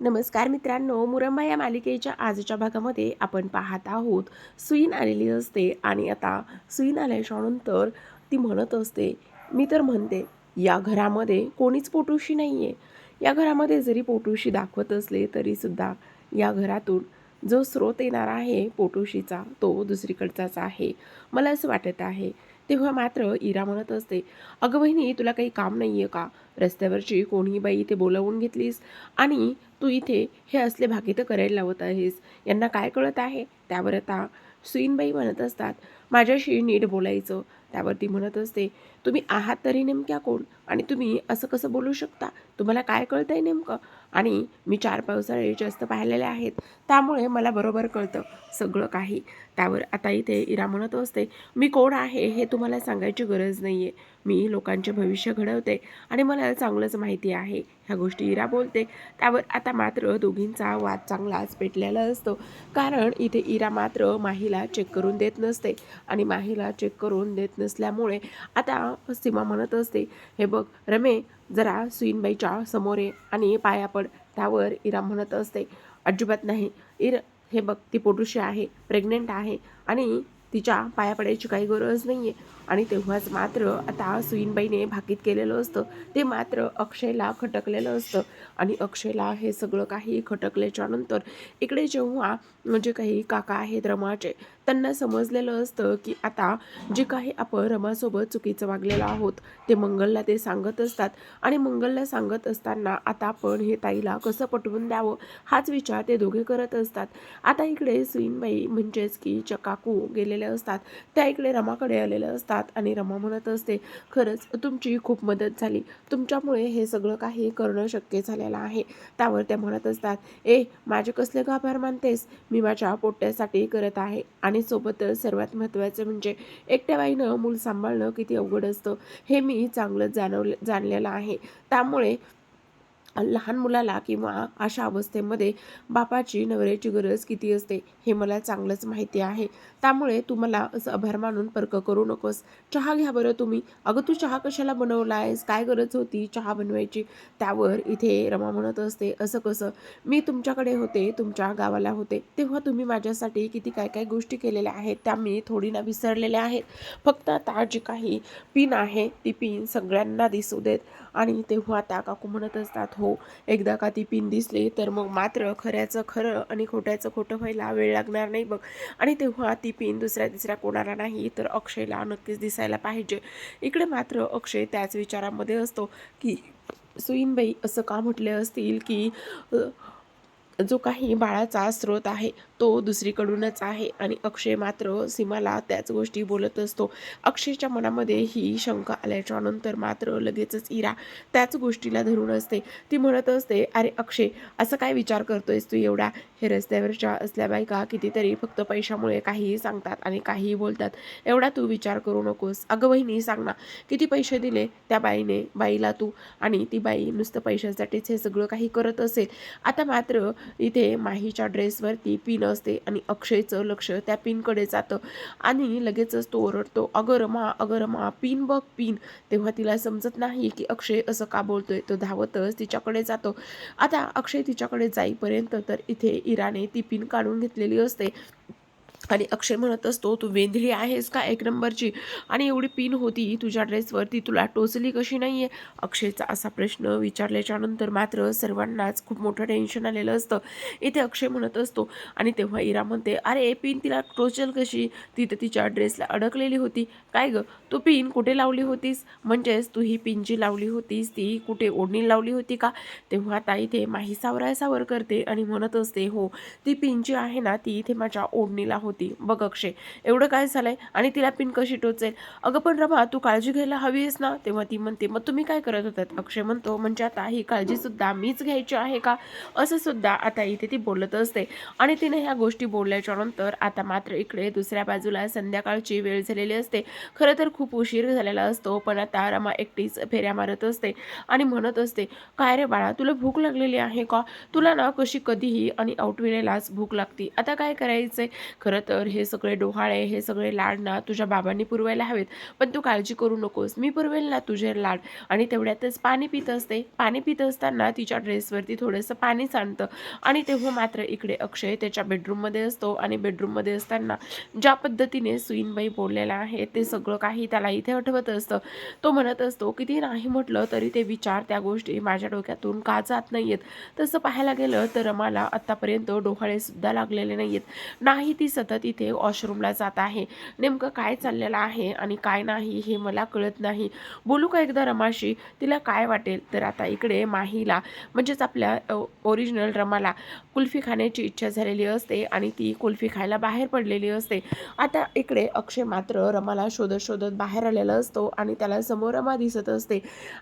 नमस्कार मित्रांनो मुरंबा या मालिकेच्या आजच्या भागामध्ये आपण पाहत आहोत. सुईन आलेली असते आणि आता सुईन आल्याच्यानंतर ती म्हणत असते मी तर म्हणते या घरामध्ये कोणीच पोटूशी नाही आहे या घरामध्ये जरी पोटूशी दाखवत असले तरीसुद्धा या घरातून जो स्रोत येणार आहे पोटूशीचा तो दुसरीकडचाच आहे. मला असं वाटत आहे. तेव्हा मात्र इरा म्हणत असते अगं बहिणी तुला काही काम नाही आहे का? रस्त्यावरची कोणी बाई इथे बोलावून घेतलीस? आणि तू इथे हे असले भाकीतं करायला लावत आहेस. यांना काय कळत आहे? त्यावर आता सुईनबाई म्हणत असतात माझ्याशी नीट बोलायचं. त्यावर ती म्हणत असते तुम्ही आहात तरी नेमक्या कोण? आणि तुम्ही असं कसं बोलू शकता? तुम्हाला काय कळतं आहे नेमकं? आणि मी चार पावसाळे जास्त पाहिलेले आहेत त्यामुळे मला बरोबर कळतं सगळं काही. त्यावर आता इथे इरा म्हणत असते मी कोण आहे हे तुम्हाला सांगायची गरज नाही आहे मी लोकांचे भविष्य घडवते आणि मला चांगलंच माहिती आहे. ह्या गोष्टी इरा बोलते. त्यावर आता मात्र दोघींचा वाद चांगलाच पेटलेला असतो. कारण इथे इरा मात्र माहीला चेक करून देत नसते आणि माहीला चेक करून देत नसल्यामुळे आता सीमा म्हणत असते हे बघ रमे जरा सुईनबाईच्या समोर ये आणि पाया पड. त्यावर इरा म्हणत असते अजिबात नाही. इर हे बघ ती पोटुशी आहे प्रेग्नेंट आहे आणि तिच्या पाया पडायची काही गरज नाही आहे आणि तेव्हाच मात्र आता सुईनबाईने भाकीत केलेलं असतं. ते मात्र अक्षयला खटकलेलं असतं. आणि अक्षयला हे सगळं काही खटकल्याच्या नंतर इकडे जेव्हा जे काही काका आहेत रमाचे त्यांना समजलेलं असतं की आता जे काही आपण रमासोबत चुकीचं वागलेलं आहोत ते मंगलला ते सांगत असतात आणि मंगलला सांगत असताना आता आपण हे ताईला कसं पटवून द्यावं हाच विचार ते दोघे करत असतात. आता इकडे सुईनबाई म्हणजेच की चकाकू गेलेले असतात. त्या इकडे रमाकडे आलेले असतात आणि रमा म्हणत असते खरंच तुमची खूप मदत झाली. तुमच्यामुळे हे सगळं काही करणं शक्य झालेलं आहे. त्यावर त्या म्हणत असतात ए माझे कसले आभार मानतेस? मी माझ्या पोट्यासाठी करत आहे. आणि सोबतच सर्वात महत्त्वाचं म्हणजे एकट्या बाईनं मूल सांभाळणं किती अवघड असतं हे मी चांगलं जाणवलं जाणलेलं आहे. त्यामुळे लहान मुलाला किंवा अशा अवस्थेमध्ये बापाची नवऱ्याची गरज किती असते हे मला चांगलंच माहिती आहे. त्यामुळे तू मला असं आभार मानून पर्क करू नकोस. चहा घ्या बरं तुम्ही. अगं तू चहा कशाला बनवला आहेस काय गरज होती चहा बनवायची? त्यावर इथे रमा म्हणत असते असं कसं? मी तुमच्याकडे होते तुमच्या गावाला होते. तेव्हा तुम्ही माझ्यासाठी किती काय काय गोष्टी केलेल्या आहेत त्या मी थोडी ना विसरलेल्या आहेत. फक्त आता जी काही पिन आहे ती पिन सगळ्यांना दिसू देत. आणि तेव्हा त्या काकू म्हणत असतात हो एकदा का ती पिन दिसली तर मग मात्र खऱ्याचं खरं आणि खोट्याचं खोटं व्हायला वेळ लागणार नाही बघ. आणि तेव्हा ती पिन दुसऱ्या तिसऱ्या कोणाला नाही तर अक्षयला नक्कीच दिसायला पाहिजे. इकडे मात्र अक्षय त्याच विचारामध्ये असतो की सुईनबाई असं का म्हटले असतील की जो काही बाळाचा स्रोत आहे तो दुसरीकडूनच आहे आणि अक्षय मात्र सीमाला त्याच गोष्टी बोलत असतो. अक्षयच्या मनामध्ये ही शंका आल्याच्यानंतर मात्र लगेचच इरा त्याच गोष्टीला धरून असते. ती म्हणत असते अरे अक्षय असं काय विचार करतोयस तू एवढा? हे रस्त्यावरच्या असल्या बायका कितीतरी फक्त पैशामुळे काहीही सांगतात आणि काहीही बोलतात. एवढा तू विचार करू नकोस. अगं बहिणी सांग ना किती पैसे दिले त्या बाईने बाईला तू? आणि ती बाई नुसतं पैशासाठीच हे सगळं काही करत असेल. आता मात्र इथे माहीच्या ड्रेसवरती केलं असते आणि अक्षयचं लक्ष त्या पिनकडे जातं. आणि लगेचच तो ओरडतो अगरमा अगरमा पिन बघ पिन. तेव्हा तिला समजत नाही की अक्षय असं का बोलतोय. तो धावतच तिच्याकडे जातो. आता अक्षय तिच्याकडे जाईपर्यंत तर इथे इराने ती पिन काढून घेतलेली असते. आणि अक्षय म्हणत असतो तू वेंधळी आहेस का एक नंबरची? आणि एवढी पिन होती तुझ्या ड्रेसवरती तुला टोचली कशी नाही आहे अक्षयचा असा प्रश्न विचारल्याच्या नंतर मात्र सर्वांनाच खूप मोठं टेन्शन आलेलं असतं. इथे अक्षय म्हणत असतो आणि तेव्हा इरा म्हणते अरे पिन तिला टोचल कशी? ती तर तिच्या ड्रेसला अडकलेली होती. काय गं? तू पिन कुठे लावली होतीस? म्हणजेच तू ही पिन जी लावली होतीस? ती कुठे ओढणी लावली होती का? तेव्हा आता इथे माही सावराय सावर करते आणि म्हणत असते हो ती पिन जी आहे ना ती इथे माझ्या ओढणीला होती. बघ अक्षय एवढं काय झालंय? आणि तिला पिन कशी टोचेल? अगं पण रमा तू काळजी घ्यायला हवी आहेस ना? तेव्हा ती म्हणते मग तुम्ही काय करत होतात? अक्षय म्हणतो म्हणजे आता ही काळजी सुद्धा मीच घ्यायची आहे का? असं सुद्धा आता इथे ती बोलत असते. आणि तिने ह्या गोष्टी बोलल्याच्या नंतर आता मात्र इकडे दुसऱ्या बाजूला संध्याकाळची वेळ झालेली असते. खरं तर खूप उशीर झालेला असतो पण आता रमा एकटीच फेऱ्या मारत असते आणि म्हणत असते काय रे बाळा तुला भूक लागलेली आहे का? तुला ना कशी कधीही आणि आउटवेळेलाच भूक लागती. आता काय करायचंय? खरं तर हे सगळे डोहाळे हे सगळे लाड ना तुझ्या बाबांनी पुरवायला हवेत. पण तू काळजी करू नकोस. मी पुरवेल ना तुझे लाड. आणि तेवढ्यातच पाणी पित असते. पाणी पित असताना तिच्या ड्रेसवरती थोडंसं पाणी सांडतं. आणि तेव्हा मात्र इकडे अक्षय त्याच्या बेडरूममध्ये असतो. आणि बेडरूममध्ये असताना ज्या पद्धतीने सुईनबाई बोललेला आहे ते सगळं काही त्याला इथे आठवत असतं. तो म्हणत असतो किती नाही म्हटलं तरी ते विचार त्या गोष्टी माझ्या डोक्यातून का जात नाही आहेत तसं पाहायला गेलं तर मला आत्तापर्यंत डोहाळेसुद्धा लागलेले नाही आहेत नाही ती सतत इथे वॉशरूमला जात आहे. नेमकं काय चाललेलं आहे आणि काय नाही हे मला कळत नाही. बोलू का एकदा रमाशी? तिला काय वाटेल? तर आता इकडे माहीला म्हणजेच आपल्या ओरिजिनल रमाला कुल्फी खाण्याची इच्छा झालेली असते आणि ती कुल्फी खायला बाहेर पडलेली असते. आता इकडे अक्षय मात्र रमाला शोधत शोधत बाहेर आलेला असतो आणि त्याला समोर रमा दिसत असते.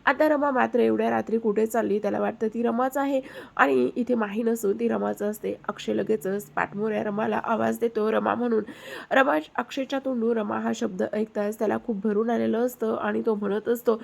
आता रमा मात्र एवढ्या रात्री कुठे चालली त्याला वाटतं ती रमाच आहे. आणि इथे माही नसून ती रमाच असते. अक्षय लगेचच पाठमोऱ्या रमाला आवाज देतो. रमा म्हणून. रमा अक्षयच्या तोंडून रमा हा शब्द ऐकताच त्याला खूप भरून आलेलं असतं आणि तो म्हणत असतो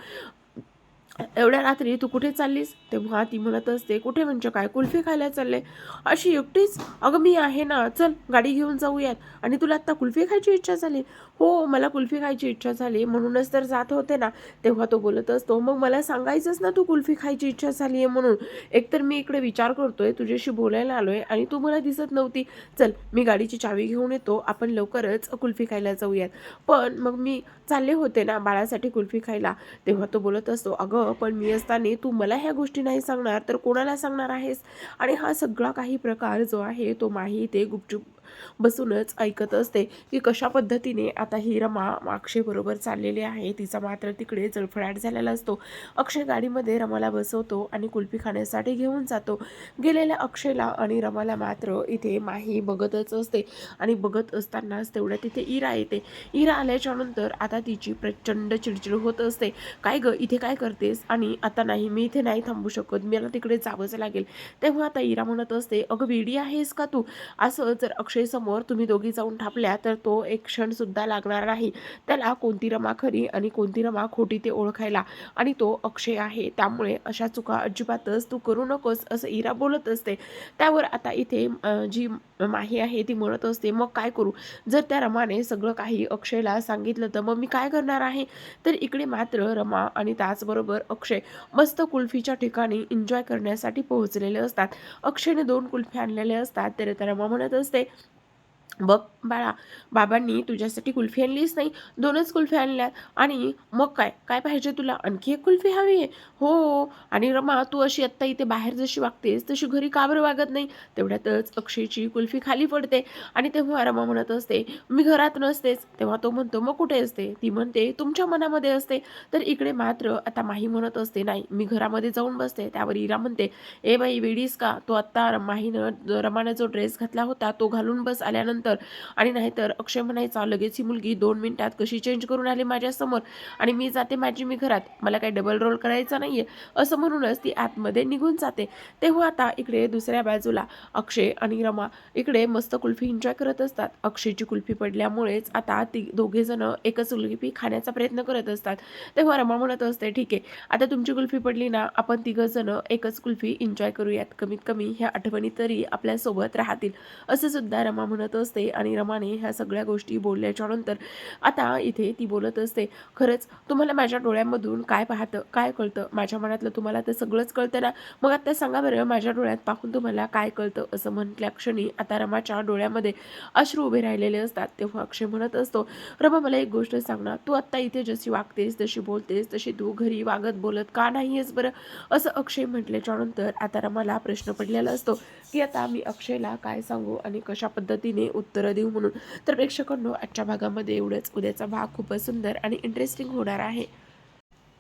एवढ्या रात्री तू कुठे चाललीस? तेव्हा ती म्हणत असते कुठे म्हणजे काय? कुल्फी खायला चालले. अशी एकटीच अगं मी आहे ना चल गाडी घेऊन जाऊयात. आणि तुला आत्ता कुल्फी खायची इच्छा झाली? हो मला कुल्फी खायची इच्छा झाली. म्हणूनच तर जात होते ना. तेव्हा तो बोलत असतो मग मला सांगायचंच ना तू कुल्फी खायची इच्छा झाली आहे म्हणून. एकतर मी इकडे विचार करतोय तुझ्याशी बोलायला आलोय आणि तू मला दिसत नव्हती. चल मी गाडीची चावी घेऊन येतो. आपण लवकरच कुल्फी खायला जाऊयात. पण मग मी चालले होते ना बाळासाठी कुल्फी खायला. तेव्हा तो बोलत असतो अगं पण मी असताना तू मला ह्या गोष्टी नाही सांगणार तर कोणाला सांगणार आहेस? आणि हा सगळा काही प्रकार जो आहे तो माही ते गुपचूप बसूनच ऐकत असते की कशा पद्धतीने आता ही रमा अक्षयबरोबर चाललेली आहे. तिचा मात्र तिकडे जळफळाट झालेला असतो. अक्षय गाडीमध्ये रमाला बसवतो आणि कुल्फी खाण्यासाठी घेऊन जातो. गेलेल्या अक्षयला आणि रमाला मात्र इथे माही बघतच असते आणि बघत असतानाच तेवढ्या तिथे इरा येते. इरा आल्याच्यानंतर आता तिची प्रचंड चिडचिड होत असते. काय ग इथे काय करतेस? आणि आता नाही मी इथे नाही थांबू शकत. मला तिकडे जावंच लागेल. तेव्हा आता इरा म्हणत असते अगं वेडी आहेस का तू? असं जर अक्षय अक्षयसमोर तुम्ही दोघी जाऊन ठापल्या तर तो एक क्षणसुद्धा लागणार नाही. त्याला कोणती रमा खरी आणि कोणती रमा खोटी ते ओळखायला आणि तो अक्षय आहे. त्यामुळे अशा चुका अजिबातच तू करू नकोस असं इरा बोलत असते. त्यावर आता इथे जी माही आहे ती म्हणत असते मग काय करू? जर त्या रमाने सगळं काही अक्षयला सांगितलं तर मग मी काय करणार आहे? तर इकडे मात्र रमा आणि त्याचबरोबर अक्षय मस्त कुल्फीच्या ठिकाणी एन्जॉय करण्यासाठी पोहोचलेले असतात. अक्षयने दोन कुल्फी आणलेले असतात. तर त्या रमा म्हणत असते बघ बाळा बाबांनी तुझ्यासाठी कुल्फी आणलीच नाही. दोनच कुल्फी आणल्यात. आणि मग काय? काय पाहिजे तुला? आणखी एक कुल्फी हवी आहे. हो. आणि रमा तू अशी आत्ता इथे बाहेर जशी वागतेस तशी घरी का बरं वागत नाही? तेवढ्यातच अक्षयची कुल्फी खाली पडते. आणि तेव्हा रमा म्हणत असते मी घरात नसतेच. तेव्हा तो म्हणतो मग कुठे असते? ती म्हणते तुमच्या मनामध्ये असते. तर इकडे मात्र आता माही म्हणत असते नाही मी घरामध्ये जाऊन बसते. त्यावर इरा म्हणते ए बाई वेडीस का? तो आत्ता माहीनं रमाने जो ड्रेस घातला होता तो घालून बस आल्यानंतर आणि नाहीतर अक्षय म्हणायचा लगेच ही मुलगी दोन मिनिटात कशी चेंज करून आली माझ्यासमोर? आणि मी जाते माझी मी घरात. मला काही डबल रोल करायचा नाही आहे असं म्हणूनच ती आतमध्ये निघून जाते. तेव्हा आता इकडे दुसऱ्या बाजूला अक्षय आणि रमा इकडे मस्त कुल्फी एन्जॉय करत असतात. अक्षयची कुल्फी पडल्यामुळेच आता ती दोघेजणं एकच कुल्फी खाण्याचा प्रयत्न करत असतात. तेव्हा रमा म्हणत असते ठीक आहे आता तुमची कुल्फी पडली ना आपण तिघंजणं एकच कुल्फी एन्जॉय करूयात. कमीत कमी ह्या आठवणी तरी आपल्यासोबत राहतील. असं सुद्धा रमा म्हणत असते असते आणि रमाने ह्या सगळ्या गोष्टी बोलल्याच्या नंतर आता इथे ती बोलत असते खरंच तुम्हाला माझ्या डोळ्यामधून काय पाहतं काय कळतं? माझ्या मनातलं तुम्हाला ते सगळंच कळतं ना? मग आता सांगा बरं माझ्या डोळ्यात पाहून तुम्हाला काय कळतं? असं म्हटल्या क्षणी आता रमाच्या डोळ्यामध्ये अश्रू उभे राहिलेले असतात. तेव्हा अक्षय म्हणत असतो रमा मला एक गोष्ट सांग ना. तू आत्ता इथे जशी वागतेस जशी बोलतेस तशी तू घरी वागत बोलत का नाही आहेस बरं? असं अक्षय म्हटल्याच्या नंतर आता रमाला प्रश्न पडलेला असतो की आता मी अक्षयला काय सांगू आणि कशा पद्धतीने उत्तरं देऊ म्हणून. तर प्रेक्षकांनो आजच्या भागामध्ये एवढंच. उद्याचा भाग खूपच सुंदर आणि इंटरेस्टिंग होणार आहे.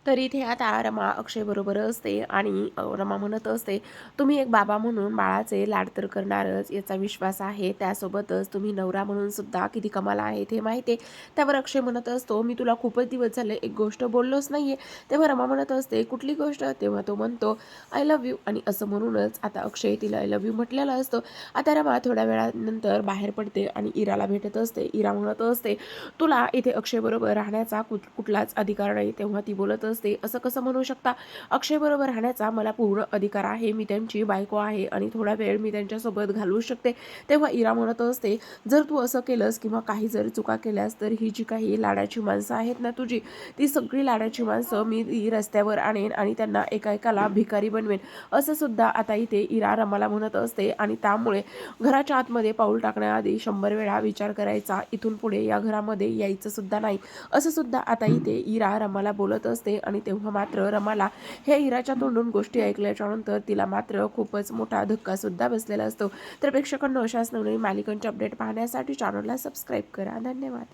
तर इथे आता रमा अक्षयबरोबर असते आणि रमा म्हणत असते तुम्ही एक बाबा म्हणून बाळाचे लाड तर करणारच याचा विश्वास आहे त्यासोबतच तुम्ही नवरा म्हणून सुद्धा किती कमाला आहे ते माहिती आहे. त्यावर अक्षय म्हणत असतो मी तुला खूपच दिवस झाले एक गोष्ट बोललोच नाही आहे तेव्हा रमा म्हणत असते कुठली गोष्ट? तेव्हा तो म्हणतो आय लव्ह यू आणि असं म्हणूनच आता अक्षय तिला आय लव्ह यू म्हटलेलं असतो. आता रमा थोड्या वेळानंतर बाहेर पडते आणि इराला भेटत असते. इरा म्हणत असते तुला इथे अक्षयबरोबर राहण्याचा कुठ कुठलाच अधिकार नाही. तेव्हा ती बोलत असते असं कसं म्हणू शकता? अक्षयबरोबर राहण्याचा मला पूर्ण अधिकार आहे. मी त्यांची बायको आहे आणि थोडा वेळ मी त्यांच्यासोबत घालवू शकते. तेव्हा इरा म्हणत असते जर तू असं केलंस किंवा काही जर चुका केल्यास तर ही जी काही लाडाची माणसं आहेत ना तुझी ती सगळी लाडाची माणसं मी ती रस्त्यावर आणेन आणि त्यांना एका एकाला भिकारी बनवेन. असं सुद्धा आता इथे इरा रमाला म्हणत असते आणि त्यामुळे घराच्या आतमध्ये पाऊल टाकण्याआधी शंभर वेळा विचार करायचा. इथून पुढे या घरामध्ये यायचं सुद्धा नाही. असं सुद्धा आता इथे इरा रमाला बोलत असते. आणि तेव्हा मात्र रमाला हे हिराच्या तोंडून गोष्टी ऐकल्याच्या नंतर तिला मात्र खूपच मोठा धक्का सुद्धा बसलेला असतो. तर प्रेक्षकांना अशाच नवनवीन मालिकांचे अपडेट पाहण्यासाठी चॅनलला सबस्क्राईब करा. धन्यवाद.